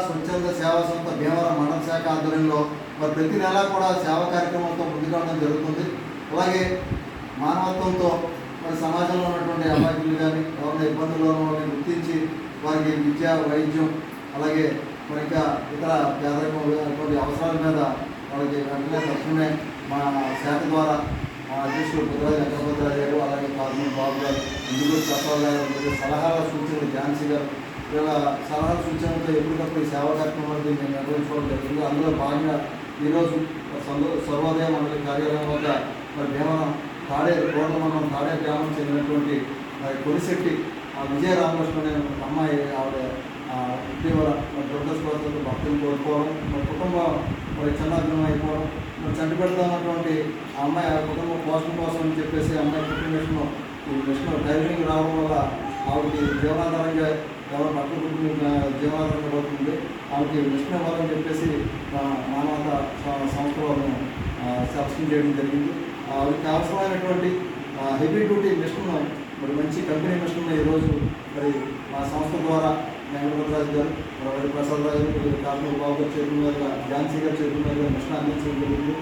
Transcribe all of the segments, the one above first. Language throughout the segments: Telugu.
స్వచ్ఛంద సేవా సంస్థ భీమవరం మండల శాఖ ఆధ్వర్యంలో మరి ప్రతి నెల కూడా సేవా కార్యక్రమంతో ముందుకు జరుగుతుంది. అలాగే మానవత్వంతో మరి సమాజంలో ఉన్నటువంటి అమాయకులు కానీ ఎవరైనా ఇబ్బందుల్లో వాళ్ళని గుర్తించి వారికి విద్య వైద్యం అలాగే మరి ఇంకా ఇతర పేదరికమైనటువంటి అవసరాల మీద వాళ్ళకి వెంటనే తక్షణమే మా శాఖ ద్వారా మా అధ్యక్షుడు బుద్ధరాజు వెంకటభద్రాజు గారు అలాగే పార్మల్ బాబు గారు ఇందుకు ప్రసాద్ గారు సలహాల సూచనలు ఝాన్సీ గారు ఇలా సలహా సూచనలతో ఎప్పటికప్పుడు ఈ సేవా కార్యక్రమాలు మేము నిర్వహించుకోవడం జరిగింది. అందులో భాగంగా ఈరోజు సర్వోదయ మండలి కార్యాలయం వద్ద మరి భీమన తాడే రోడ్ల మండలం తాడే గ్రామం చెందినటువంటి మరి కొలిశెట్టి ఆ విజయ రామకృష్ణ అనే అమ్మాయి ఆవిడ ఆ, ఇటీవల మరి దురదృష్టవశాత్తు భక్తులు కోల్పోవడం మరి కుటుంబం మరి చిన్నాభిన్నం అయిపోవడం మరి చంటి పెడతామన్నటువంటి ఆ అమ్మాయి ఆ కుటుంబం పోషణ కోసం అని చెప్పేసి అమ్మాయి పుట్టిన విషయంలో ఈ విషయంలో డైవింగ్ రావడం వల్ల ఆవిడకి జీవనాధారంగా ఎవరు బట్టలు కుటుంబ జీవనాధారంగా పడుతుంది ఆమెకి మిషన్ ఇవ్వాలని చెప్పేసి మా మానవత సంస్థ వాళ్ళను సబ్స్క్రైబ్ చేయడం జరిగింది. వాళ్ళకి అవసరమైనటువంటి హెవీ డ్యూటీ మిషన్ మరి మంచి కంపెనీ మిషన్ ఈరోజు మరి మా సంస్థ ద్వారా వెంకటరాజు గారు ప్రసాద్ రాజు గారు బాబు గారు చేతుల ఝాన్సీ గారు చేతుల మిషన్ అందించడం జరిగింది.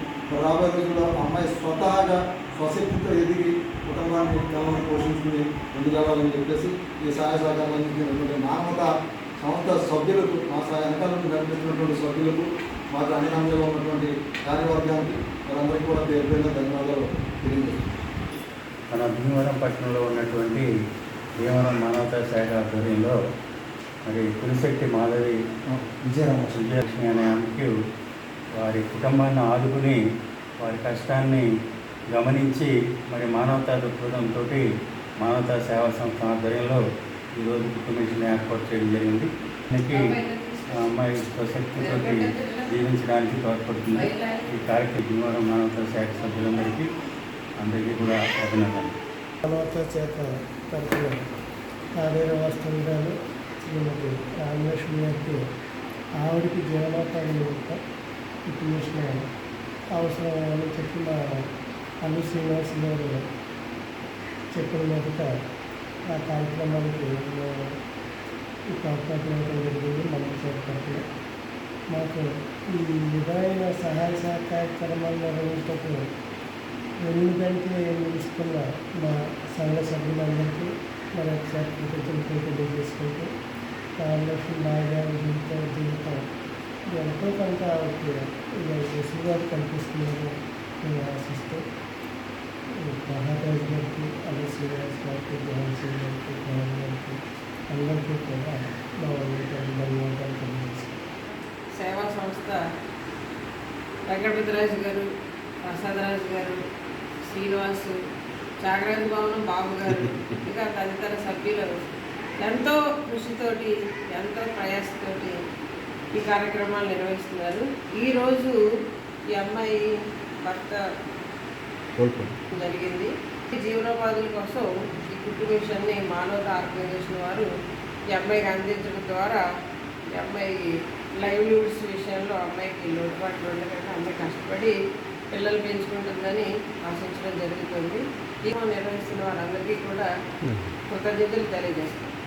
రాబోయే రోజుల్లో అమ్మాయి స్వతహాగా స్వశక్తితో ఎదిగి కుటుంబాన్ని కేవలం పోషించుకుని ముందుకెళ్ళాలని చెప్పేసి ఈ సహాయ సహకారం అందించినటువంటి మానవత సంస్థ సభ్యులకు మా సహాయ వెనకాల సభ్యులకు మాకు అన్నదానంలో ఉన్నటువంటి కార్యవర్గానికి వారందరికీ కూడా పేరు పేరున ధన్యవాదాలు తెలియజేస్తాం మన భీమవరం పట్టణంలో ఉన్నటువంటి భీమవరం మానవతా శాఖ ఆధ్వర్యంలో మరి కులిశక్తి మాధవి విజయరామ సుజయలక్ష్మి అనే ఆమెకు వారి కుటుంబాన్ని ఆదుకుని వారి కష్టాన్ని గమనించి మరి మానవతా దృక్పథంతో మానవతా సేవా సంస్థ ఆధ్వర్యంలో ఈరోజు కుటుంబేషన్ ఏర్పాటు చేయడం జరిగింది. మనకి అమ్మాయి స్వశక్తితో జీవించడానికి తోడ్పడుతుంది. ఈ కార్యక్రమం భీమవరం మానవతా శాఖ సభ్యులందరికీ అందరికీ కూడా అభినందనలు. తర్వాత చేత తరఫున ఆడేర వస్తుంది గారు శ్రీమతి రామలక్ష్మి గారికి ఆవిడకి జీవనోపాధి నిమిత్తం అవసరం అని చెప్పి మా అన్ని శ్రీనివాసులు గారు చెప్పిన మొదట ఆ కార్యక్రమానికి ఈ అవకాశం జరిగింది మనం చేపట్టిన మాకు ఈ విధమైన సహాయ సహకార్యక్రమాలు నిర్వహించటప్పుడు ఎనిమిదంటే నిలుస్తున్న మా సంఘ సభ్యులందరికీ మన ఒకసారి కృతజ్ఞతలు తెలియజేసుకుంటూ రామలక్ష్మి బాగా జీవితం జీవితం ఎంతో కొంత ఆవిడకి వెసులుబాటు కల్పిస్తుందని నేను ఆశిస్తూ ఈ మహారాజు గారికి అల్లు శ్రీనివాస్ గారికి గారికి గారికి అందరికీ కూడా మా ధన్యవాదాలు తెలియజేస్తాను సేవా సంస్థ వెంకటపతిరాజు గారు ప్రసాదరాజు గారు శ్రీనివాసు త్యాగరాజు భవనం బాబు గారు ఇంకా తదితర సభ్యులు ఎంతో కృషితోటి ఎంతో ప్రయాసతోటి ఈ కార్యక్రమాలు నిర్వహిస్తున్నారు. ఈరోజు ఈ అమ్మాయి భర్త జరిగింది. ఈ జీవనోపాధుల కోసం ఈ కుట్టు మిషన్ని మానవత ఆర్గనైజేషన్ వారు ఈ అమ్మాయికి అందించడం ద్వారా ఈ అమ్మాయి లైవ్లీవుడ్స్ విషయంలో అమ్మాయికి లోటుపాట్లు ఉండకంటే అమ్మాయి కష్టపడి పిల్లలు పెంచుకుంటుందని ఆశించడం జరుగుతుంది. ఈ నిర్వహిస్తున్న వారందరికీ కూడా కృతజ్ఞతలు తెలియజేస్తున్నాను